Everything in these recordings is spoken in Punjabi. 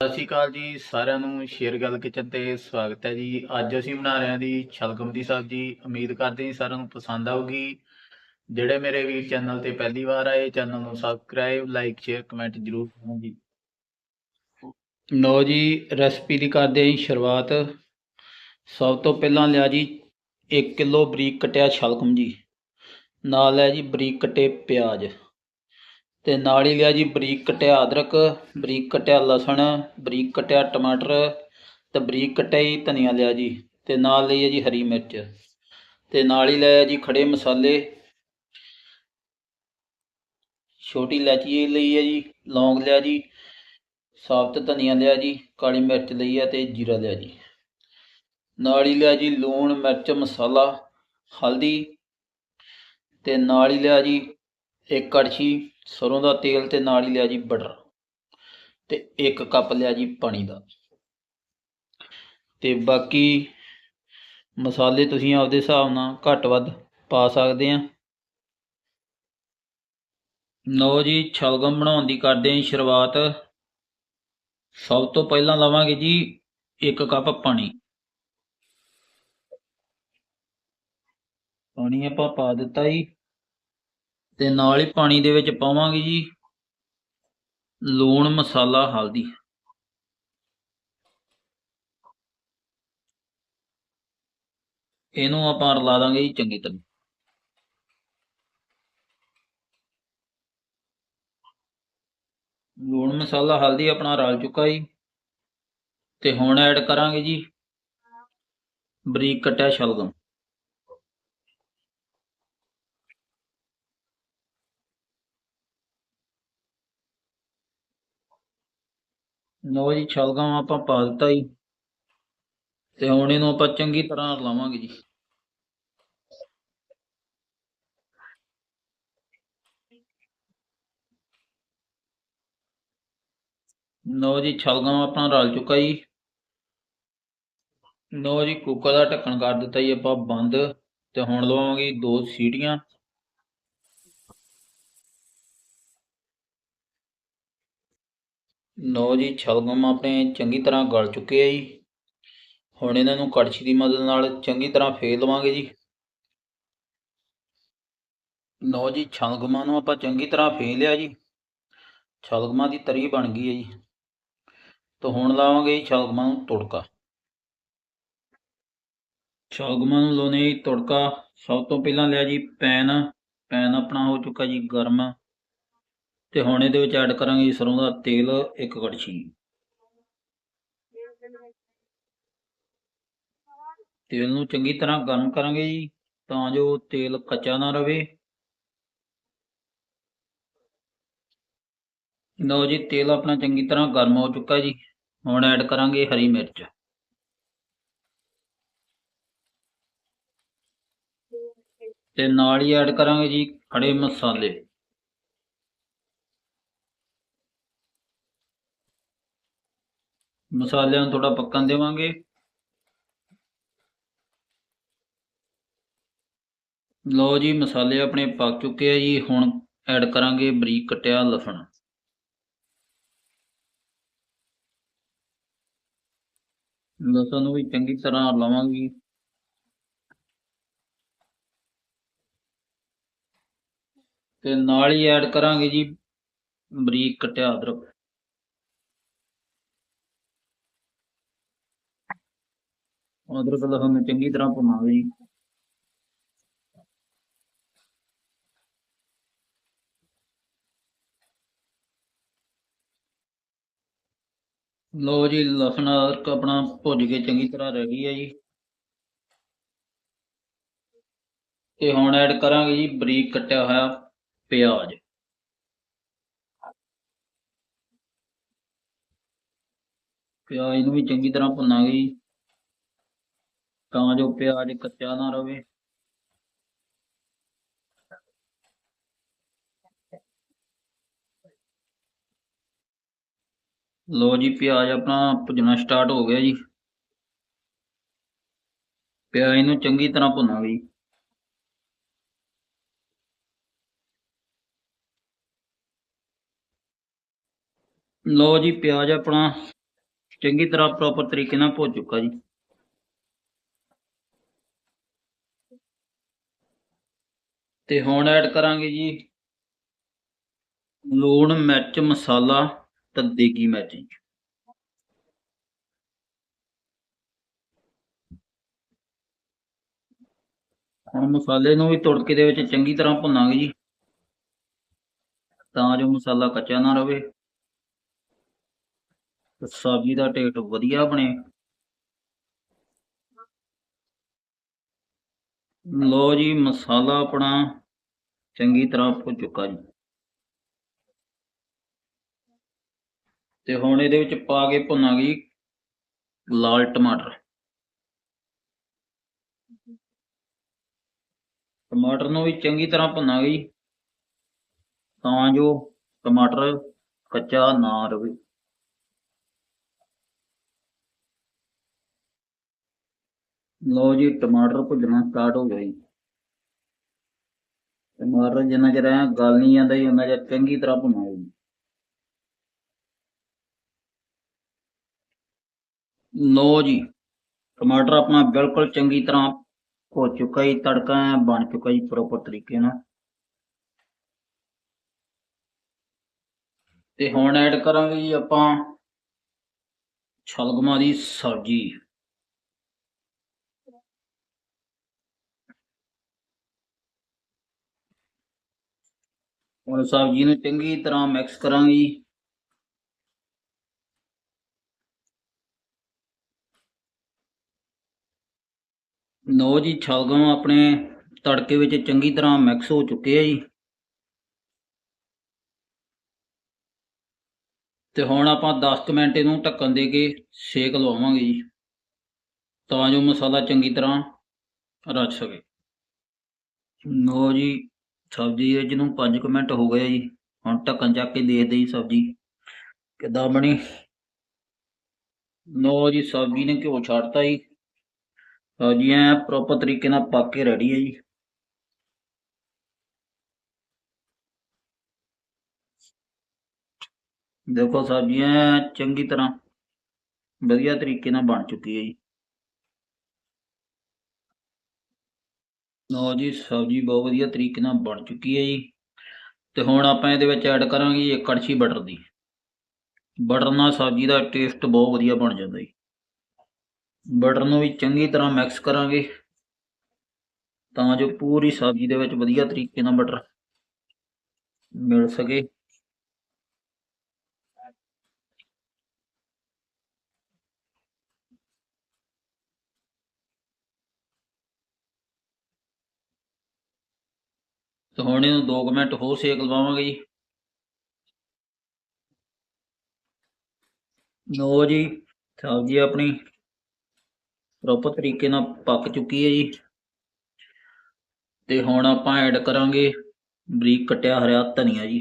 ਸਤਿ ਸ਼੍ਰੀ ਅਕਾਲ ਜੀ, ਸਾਰਿਆਂ ਨੂੰ ਸ਼ੇਰ ਗੱਲ ਕਿਚਨ ਤੇ ਸਵਾਗਤ ਹੈ ਜੀ। ਅੱਜ ਅਸੀਂ ਬਣਾ ਰਹੇ ਹਾਂ ਜੀ ਸ਼ਲਗਮ ਦੀ ਸਬਜ਼ੀ। ਉਮੀਦ ਕਰਦੇ ਹਾਂ ਸਾਰਿਆਂ ਨੂੰ ਪਸੰਦ ਆਊਗੀ। ਜਿਹੜੇ ਮੇਰੇ ਵੀ ਚੈਨਲ ਤੇ ਪਹਿਲੀ ਵਾਰ ਆਏ, ਚੈਨਲ ਨੂੰ ਸਬਸਕ੍ਰਾਈਬ ਲਾਈਕ ਸ਼ੇਅਰ ਕਮੈਂਟ ਜ਼ਰੂਰ ਕਰਨਾ ਜੀ। ਲਓ ਜੀ ਰੈਸਪੀ ਦੀ ਕਰਦੇ ਹਾਂ ਸ਼ੁਰੂਆਤ। ਸਭ ਤੋਂ ਪਹਿਲਾਂ ਲਿਆ ਜੀ 1 ਕਿਲੋ ਬਰੀਕ ਕਟਿਆ ਸ਼ਲਗਮ ਜੀ। ਨਾਲ ਹੈ ਜੀ ਬਰੀਕ ਕਟੇ ਪਿਆਜ਼। ਤੇ ਨਾਲ ਹੀ ਲਿਆ ਜੀ ਬਰੀਕ ਕਟਿਆ ਅਦਰਕ, ਬਰੀਕ ਕਟਿਆ ਲਸਣ, ਬਰੀਕ ਕਟਿਆ ਟਮਾਟਰ ਤੇ ਬਰੀਕ ਕਟਿਆ ਹੀ ਧਨੀਆ ਲਿਆ ਜੀ ਤੇ ਨਾਲ ਲਈ ਹੈ ਜੀ ਹਰੀ ਮਿਰਚ ਤੇ ਨਾਲ ਹੀ ਲਿਆ ਜੀ ਖੜੇ ਮਸਾਲੇ। ਛੋਟੀ ਇਲਾਚੀ ਲਈ ਹੈ ਜੀ, ਲੌਂਗ ਲਿਆ ਜੀ, ਸਾਬਤ ਧਨੀਆ ਲਿਆ ਜੀ, ਕਾਲੀ ਮਿਰਚ ਲਈ ਹੈ ਤੇ ਜੀਰਾ ਲਿਆ ਜੀ। ਨਾਲ ਹੀ ਲਿਆ ਜੀ ਲੂਣ, ਮਿਰਚ, ਮਸਾਲਾ, ਹਲਦੀ ਤੇ ਨਾਲ ਹੀ ਲਿਆ ਜੀ ਇੱਕ ਕੜਛੀ ਸਰੋਂ ਦਾ ਤੇਲ ਤੇ ਨਾਲ ਹੀ ਲਿਆ ਜੀ ਬਟਰ ਤੇ ਇੱਕ ਕੱਪ ਲਿਆ ਜੀ ਪਾਣੀ ਦਾ। ਤੇ ਬਾਕੀ ਮਸਾਲੇ ਤੁਸੀਂ ਆਪਦੇ ਹਿਸਾਬ ਨਾਲ ਘੱਟ ਵੱਧ ਪਾ ਸਕਦੇ ਆ। ਲਓ ਜੀ ਛਲਗਮ ਬਣਾਉਣ ਦੀ ਕਰਦੇ ਹਾਂ ਸ਼ੁਰੂਆਤ। ਸਭ ਤੋਂ ਪਹਿਲਾਂ ਲਵਾਂਗੇ ਜੀ ਇੱਕ ਕੱਪ ਪਾਣੀ। ਪਾਣੀ ਆਪਾਂ ਪਾ ਦਿੱਤਾ ਜੀ। ਤੇ ਨਾਲ ਹੀ ਪਾਣੀ ਦੇ ਵਿੱਚ ਪਾਵਾਂਗੇ ਜੀ ਲੂਣ ਮਸਾਲਾ ਹਲਦੀ। ਇਹਨੂੰ ਆਪਾਂ ਰਲਾ ਦਾਂਗੇ ਜੀ ਚੰਗੀ ਤਰ੍ਹਾਂ। ਲੂਣ ਮਸਾਲਾ ਹਲਦੀ ਆਪਣਾ ਰਲ ਚੁੱਕਾ ਜੀ ਤੇ ਹੁਣ ਐਡ ਕਰਾਂਗੇ ਜੀ ਬਰੀਕ ਕੱਟਿਆ ਸ਼ਲਗਮ। ਲਓ ਜੀ ਛਲਗਮ ਆਪਾਂ ਪਾ ਦਿੱਤਾ ਜੀ। ਤੇ ਹੁਣ ਇਹਨੂੰ ਆਪਾਂ ਚੰਗੀ ਤਰ੍ਹਾਂ ਰਲਾਵਾਂਗੇ ਜੀ। ਲਓ ਜੀ ਛਲਗਮ ਆਪਣਾ ਰਲ ਚੁੱਕਾ ਜੀ। ਲਓ ਜੀ, ਕੁੱਕਰ ਦਾ ਢੱਕਣ ਕਰ ਦਿੱਤਾ ਜੀ ਆਪਾਂ ਬੰਦ। ਤੇ ਹੁਣ ਲਵਾਵਾਂਗੇ ਦੋ ਸੀਟੀਆਂ। ਲਓ ਜੀ ਛਲਗਮ ਆਪਣੇ ਚੰਗੀ ਤਰ੍ਹਾਂ ਗਲ ਚੁੱਕੇ ਆ ਜੀ। ਹੁਣ ਇਹਨਾਂ ਨੂੰ ਕੜਛੀ ਦੀ ਮਦਦ ਨਾਲ ਚੰਗੀ ਤਰ੍ਹਾਂ ਫੇਰ ਲਵਾਂਗੇ ਜੀ। ਲਓ ਜੀ ਛਲਗਮਾਂ ਨੂੰ ਆਪਾਂ ਚੰਗੀ ਤਰ੍ਹਾਂ ਫੇਰ ਲਿਆ ਜੀ। ਛਲਗਮਾਂ ਦੀ ਤਰੀ ਬਣ ਗਈ ਹੈ ਜੀ। ਤਾਂ ਹੁਣ ਲਾਵਾਂਗੇ ਜੀ ਛਲਗਮਾਂ ਨੂੰ ਤੁੜਕਾ। ਛਲਗਮਾਂ ਨੂੰ ਲਾਉਣੇ ਜੀ ਤੜਕਾ। ਸਭ ਤੋਂ ਪਹਿਲਾਂ ਲਿਆ ਜੀ ਪੈਨ। ਪੈਨ ਆਪਣਾ ਹੋ ਚੁੱਕਾ ਜੀ ਗਰਮ। ਤੇ ਹੁਣ ਇਹਦੇ ਵਿੱਚ ਐਡ ਕਰਾਂਗੇ ਸਰੋਂ ਦਾ ਤੇਲ ਇੱਕ ਕੜਛੀ ਤੇਲ ਨੂੰ ਚੰਗੀ ਤਰ੍ਹਾਂ ਗਰਮ ਕਰਾਂਗੇ ਜੀ, ਤਾਂ ਜੋ ਤੇਲ ਕੱਚਾ ਨਾ ਰਵੇ। ਲਓ ਜੀ, ਤੇਲ ਆਪਣਾ ਚੰਗੀ ਤਰ੍ਹਾਂ ਗਰਮ ਹੋ ਚੁੱਕਾ ਜੀ। ਹੁਣ ਐਡ ਕਰਾਂਗੇ ਹਰੀ ਮਿਰਚ। ਤੇ ਨਾਲ ਹੀ ਐਡ ਕਰਾਂਗੇ ਜੀ ਖੜੇ ਮਸਾਲੇ। ਮਸਾਲਿਆਂ ਨੂੰ ਥੋੜਾ ਪੱਕਣ ਦੇਵਾਂਗੇ। ਲਓ ਜੀ, ਮਸਾਲੇ ਆਪਣੇ ਪੱਕ ਚੁੱਕੇ ਆ ਜੀ। ਹੁਣ ਐਡ ਕਰਾਂਗੇ ਬਰੀਕ ਕੱਟਿਆ ਲਸਣ। ਲਸਣ ਨੂੰ ਵੀ ਚੰਗੀ ਤਰ੍ਹਾਂ ਲਾਵਾਂਗੇ। ਤੇ ਨਾਲ ਹੀ ਐਡ ਕਰਾਂਗੇ ਜੀ ਬਰੀਕ ਕੱਟਿਆ ਅਦਰਕ। ਅਦਰਕ ਲਸਣ ਨੂੰ ਚੰਗੀ ਤਰ੍ਹਾਂ ਭੁੰਨਾਂਗੇ ਜੀ। ਲਓ ਜੀ, ਲਸਣ ਅਦਰਕ ਆਪਣਾ ਭੁੱਜ ਕੇ ਚੰਗੀ ਤਰ੍ਹਾਂ ਰੈਡੀ ਹੈ ਜੀ। ਤੇ ਹੁਣ ਐਡ ਕਰਾਂਗੇ ਜੀ ਬਰੀਕ ਕੱਟਿਆ ਹੋਇਆ ਪਿਆਜ਼। ਪਿਆਜ਼ ਨੂੰ ਵੀ ਚੰਗੀ ਤਰ੍ਹਾਂ ਭੁੰਨਾਂਗੇ ਜੀ। ਤਾਂ ਜੋ ਪਿਆਜ਼ ਕੱਚਾ ਨਾ ਰਵੇ। ਲੋ ਜੀ, ਪਿਆਜ਼ ਆਪਣਾ ਭੁੰਨਣਾ ਸਟਾਰਟ ਹੋ ਗਿਆ ਜੀ। ਪਿਆਜ਼ ਨੂੰ ਚੰਗੀ ਤਰ੍ਹਾਂ ਭੁੰਨਾਂਗੇ ਜੀ। ਲਓ ਜੀ, ਪਿਆਜ਼ ਆਪਣਾ ਚੰਗੀ ਤਰ੍ਹਾਂ ਪ੍ਰੋਪਰ ਤਰੀਕੇ ਨਾਲ ਭੁੱਜ ਚੁੱਕਾ ਜੀ। ਤੇ ਹੁਣ ਐਡ ਕਰਾਂਗੇ ਜੀ। ਲੂਣ, ਮਿਰਚ, ਮਸਾਲਾ, ਤੇ ਦੇਗੀ ਮਿਰਚ ਹੁਣ ਮਸਾਲੇ ਨੂੰ ਵੀ ਤੁੜਕੇ ਦੇ ਵਿੱਚ ਚੰਗੀ ਤਰ੍ਹਾਂ ਭੁੰਨਾਂਗੇ ਜੀ। ਤਾਂ ਜੋ ਮਸਾਲਾ ਕੱਚਾ ਨਾ ਰਵੇ। ਤੇ ਸਬਜ਼ੀ ਦਾ ਟੇਸਟ ਵਧੀਆ ਬਣੇ। ਲੋ ਜੀ, ਮਸਾਲਾ ਆਪਣਾ ਚੰਗੀ ਤਰ੍ਹਾਂ ਭੁੱਜ ਚੁੱਕਾ ਜੀ। ਤੇ ਹੁਣ ਇਹਦੇ ਵਿੱਚ ਪਾ ਕੇ ਭੁੰਨਾਂਗੇ ਜੀ ਲਾਲ ਟਮਾਟਰ। ਟਮਾਟਰ ਨੂੰ ਵੀ ਚੰਗੀ ਤਰ੍ਹਾਂ ਭੁੰਨਾਂਗੇ ਜੀ, ਤਾਂ ਜੋ ਟਮਾਟਰ ਕੱਚਾ ਨਾ ਰਹੇ ਲਓ ਜੀ, ਟਮਾਟਰ ਭੁੱਜਣਾ ਸਟਾਰਟ ਹੋ ਗਿਆ ਜੀ। ਟਮਾਟਰ ਜਿੰਨਾ ਚਿਰ ਐਂ ਗਲ ਨਹੀਂ ਜਾਂਦਾ ਜੀ ਉਹਨਾਂ ਚਿਰ ਚੰਗੀ ਤਰ੍ਹਾਂ ਭੁੰਨਾਂਗੇ ਲੋ ਜੀ, ਟਮਾਟਰ ਆਪਣਾ ਬਿਲਕੁਲ ਚੰਗੀ ਤਰ੍ਹਾਂ ਹੋ ਚੁੱਕਾ ਜੀ, ਤੜਕਾ ਬਣ ਚੁੱਕਾ ਜੀ ਪ੍ਰੋਪਰ ਤਰੀਕੇ ਨਾਲ। ਤੇ ਹੁਣ ਐਡ ਕਰਾਂਗੇ ਜੀ ਆਪਾਂ ਛਲਗਮਾਂ ਦੀ ਸਬਜ਼ੀ। ਹੁਣ ਸਬਜ਼ੀ ਨੂੰ ਚੰਗੀ ਤਰ੍ਹਾਂ ਮਿਕਸ ਕਰਾਂਗੇ ਜੀ। ਜੀ ਛਲਗਮ ਆਪਣੇ ਤੜਕੇ ਵਿੱਚ ਚੰਗੀ ਤਰ੍ਹਾਂ ਮਿਕਸ ਹੋ ਚੁੱਕੇ ਆ ਜੀ। ਤੇ ਹੁਣ ਆਪਾਂ 10 ਕੁ ਮਿੰਟ ਇਹਨੂੰ ਢੱਕਣ ਦੇ ਕੇ ਸੇਕ ਲਵਾਵਾਂਗੇ ਜੀ। ਤਾਂ ਜੋ ਮਸਾਲਾ ਚੰਗੀ ਤਰ੍ਹਾਂ ਰਚ ਸਕੇ। ਲਓ ਜੀ ਸਬਜ਼ੀ ਇਹ ਜਿਹਨੂੰ 5 ਕੁ ਮਿੰਟ ਹੋ ਗਏ ਜੀ, ਹੁਣ ਢੱਕਣ ਚੱਕ ਕੇ ਦੇਖਦੇ ਜੀ ਸਬਜ਼ੀ। ਕਿੱਦਾਂ ਬਣੀ? ਲਓ ਜੀ, ਸਬਜ਼ੀ ਨੇ ਘਿਓ ਛੱਡਤਾ ਜੀ। ਸਬਜ਼ੀ ਐ ਪ੍ਰੋਪਰ ਤਰੀਕੇ ਨਾਲ ਪੱਕ ਕੇ ਰੈਡੀ ਹੈ ਜੀ। ਦੇਖੋ ਸਬਜ਼ੀਆਂ ਚੰਗੀ ਤਰ੍ਹਾਂ ਵਧੀਆ ਤਰੀਕੇ ਨਾਲ ਬਣ ਚੁੱਕੀ ਹੈ ਜੀ। ਲਓ ਜੀ, ਸਬਜ਼ੀ ਬਹੁਤ ਵਧੀਆ ਤਰੀਕੇ ਨਾਲ ਬਣ ਚੁੱਕੀ ਹੈ ਜੀ। ਤੇ ਹੁਣ ਆਪਾਂ ਇਹਦੇ ਵਿੱਚ ਐਡ ਕਰਾਂਗੇ ਇੱਕ ਕੜਛੀ ਬਟਰ ਦੀ। ਬਟਰ ਨਾਲ ਸਬਜ਼ੀ ਦਾ ਟੇਸਟ ਬਹੁਤ ਵਧੀਆ ਬਣ ਜਾਂਦਾ ਜੀ। ਬਟਰ ਨੂੰ ਵੀ ਚੰਗੀ ਤਰ੍ਹਾਂ ਮਿਕਸ ਕਰਾਂਗੇ। ਤਾਂ ਜੋ ਪੂਰੀ ਸਬਜ਼ੀ ਦੇ ਵਿੱਚ ਵਧੀਆ ਤਰੀਕੇ ਨਾਲ ਬਟਰ ਮਿਲ ਸਕੇ। ਤੇ ਹੁਣ ਇਹਨੂੰ 2 ਮਿੰਟ ਹੋਰ ਸੇਕ ਲਵਾਵਾਂਗੇ ਜੀ। ਲਓ ਜੀ, ਸਬਜ਼ੀ ਆਪਣੀ ਪ੍ਰੋਪਰ ਤਰੀਕੇ ਨਾਲ ਪੱਕ ਚੁੱਕੀ ਹੈ ਜੀ। ਤੇ ਹੁਣ ਆਪਾਂ ਐਡ ਕਰਾਂਗੇ ਬਰੀਕ ਕੱਟਿਆ ਹਰਿਆ ਧਨੀਆ ਜੀ।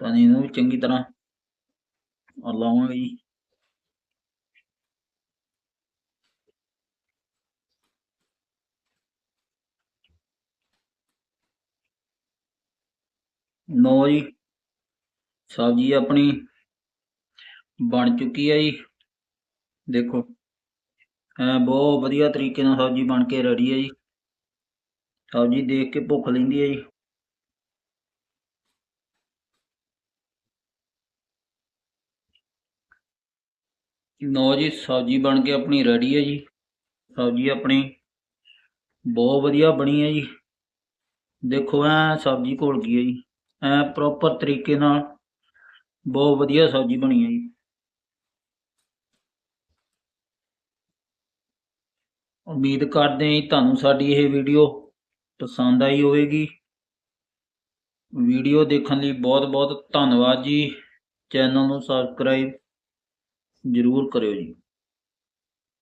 ਧਨੀਏ ਨੂੰ ਵੀ ਚੰਗੀ ਤਰ੍ਹਾਂ ਲਾਵਾਂਗੇ ਜੀ। ਲਓ ਜੀ। ਸਬਜ਼ੀ ਆਪਣੀ ਬਣ ਚੁੱਕੀ ਹੈ ਜੀ। ਦੇਖੋ, ਐ ਬਹੁਤ ਵਧੀਆ ਤਰੀਕੇ ਨਾਲ ਸਬਜ਼ੀ ਬਣ ਕੇ ਰੈਡੀ ਹੈ ਜੀ। ਸਬਜ਼ੀ ਦੇਖ ਕੇ ਭੁੱਖ ਲੈਂਦੀ ਹੈ ਜੀ। ਲਓ ਜੀ ਸਬਜ਼ੀ ਬਣ ਕੇ ਆਪਣੀ ਰੈਡੀ ਹੈ ਜੀ। ਸਬਜ਼ੀ ਆਪਣੀ ਬਹੁਤ ਵਧੀਆ ਬਣੀ ਹੈ ਜੀ। ਦੇਖੋ ਐ ਸਬਜ਼ੀ ਘੋਲ ਗਈ ਹੈ ਜੀ। ਐ ਪ੍ਰੋਪਰ ਤਰੀਕੇ ਨਾਲ ਬਹੁਤ ਵਧੀਆ ਸਬਜ਼ੀ ਬਣੀ ਹੈ ਜੀ। ਉਮੀਦ ਕਰਦੇ ਹਾਂ ਜੀ ਤੁਹਾਨੂੰ ਸਾਡੀ ਇਹ ਵੀਡੀਓ ਪਸੰਦ ਆਈ ਹੋਵੇਗੀ। ਵੀਡੀਓ ਦੇਖਣ ਲਈ ਬਹੁਤ ਬਹੁਤ ਧੰਨਵਾਦ ਜੀ। ਚੈਨਲ ਨੂੰ ਸਬਸਕ੍ਰਾਈਬ ਜ਼ਰੂਰ ਕਰਿਓ ਜੀ।